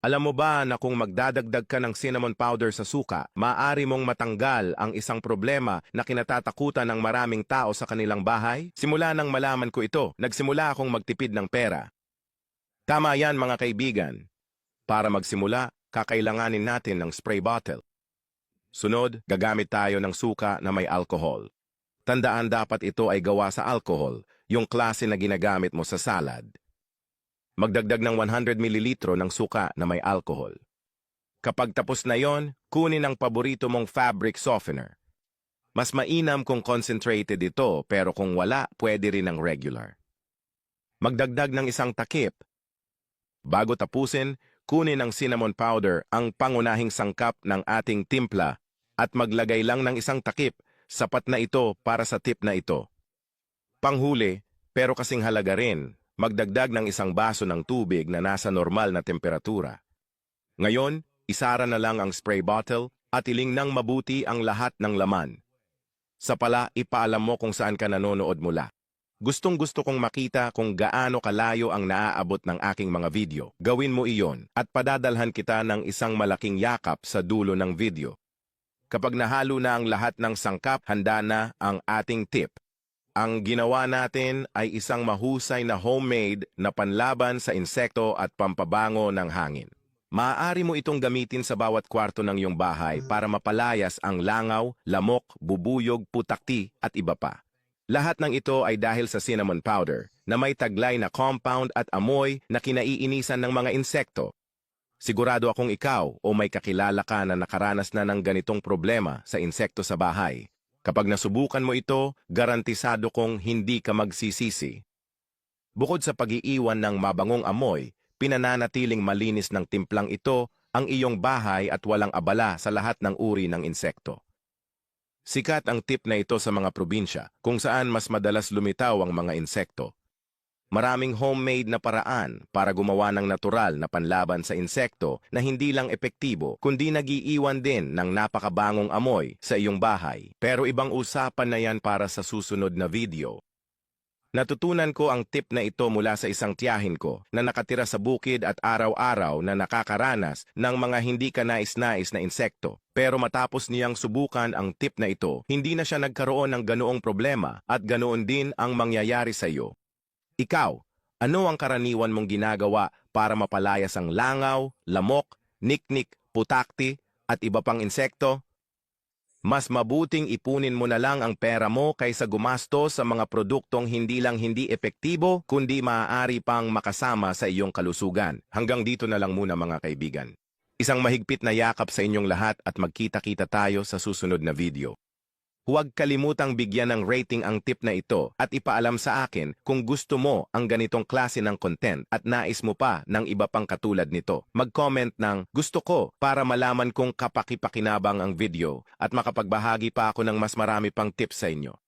Alam mo ba na kung magdadagdag ka ng cinnamon powder sa suka, maaari mong matanggal ang isang problema na kinatatakutan ng maraming tao sa kanilang bahay? Simula nang malaman ko ito, nagsimula akong magtipid ng pera. Tama yan mga kaibigan. Para magsimula, kakailanganin natin ng spray bottle. Sunod, gagamit tayo ng suka na may alcohol. Tandaan dapat ito ay gawa sa alcohol, yung klase na ginagamit mo sa salad. Magdagdag ng 100 ml ng suka na may alcohol. Kapag tapos na yon, kunin ang paborito mong fabric softener. Mas mainam kung concentrated ito pero kung wala, pwede rin ang regular. Magdagdag ng isang takip. Bago tapusin, kunin ang cinnamon powder, ang pangunahing sangkap ng ating timpla, at maglagay lang ng isang takip, sapat na ito para sa tip na ito. Panghuli, pero kasing halaga rin, magdagdag ng isang baso ng tubig na nasa normal na temperatura. Ngayon, isara na lang ang spray bottle at ilingnang mabuti ang lahat ng laman. Sa pala, ipaalam mo kung saan ka nanonood mula. Gustong gusto kong makita kung gaano kalayo ang naaabot ng aking mga video. Gawin mo iyon at padadalhan kita ng isang malaking yakap sa dulo ng video. Kapag nahalo na ang lahat ng sangkap, handa na ang ating tip. Ang ginawa natin ay isang mahusay na homemade na panlaban sa insekto at pampabango ng hangin. Maaari mo itong gamitin sa bawat kwarto ng iyong bahay para mapalayas ang langaw, lamok, bubuyog, putakti at iba pa. Lahat ng ito ay dahil sa cinnamon powder na may taglay na compound at amoy na kinaiinisan ng mga insekto. Sigurado akong ikaw o may kakilala ka na nakaranas na ng ganitong problema sa insekto sa bahay. Kapag nasubukan mo ito, garantisado kong hindi ka magsisisi. Bukod sa pag-iiwan ng mabangong amoy, pinananatiling malinis ng timplang ito ang iyong bahay at walang abala sa lahat ng uri ng insekto. Sikat ang tip na ito sa mga probinsya kung saan mas madalas lumitaw ang mga insekto. Maraming homemade na paraan para gumawa ng natural na panlaban sa insekto na hindi lang epektibo kundi nagiiwan din ng napakabangong amoy sa iyong bahay. Pero ibang usapan na yan para sa susunod na video. Natutunan ko ang tip na ito mula sa isang tiyahin ko na nakatira sa bukid at araw-araw na nakakaranas ng mga hindi kanais-nais na insekto. Pero matapos niyang subukan ang tip na ito, hindi na siya nagkaroon ng ganoong problema at ganoon din ang mangyayari sa iyo. Ikaw, ano ang karaniwan mong ginagawa para mapalayas ang langaw, lamok, niknik, putakti at iba pang insekto? Mas mabuting ipunin mo na lang ang pera mo kaysa gumastos sa mga produktong hindi lang hindi epektibo kundi maaari pang makasama sa iyong kalusugan. Hanggang dito na lang muna mga kaibigan. Isang mahigpit na yakap sa inyong lahat at magkita-kita tayo sa susunod na video. Huwag kalimutang bigyan ng rating ang tip na ito at ipaalam sa akin kung gusto mo ang ganitong klase ng content at nais mo pa ng iba pang katulad nito. Mag-comment ng gusto ko para malaman kung kapakipakinabang ang video at makapagbahagi pa ako ng mas marami pang tips sa inyo.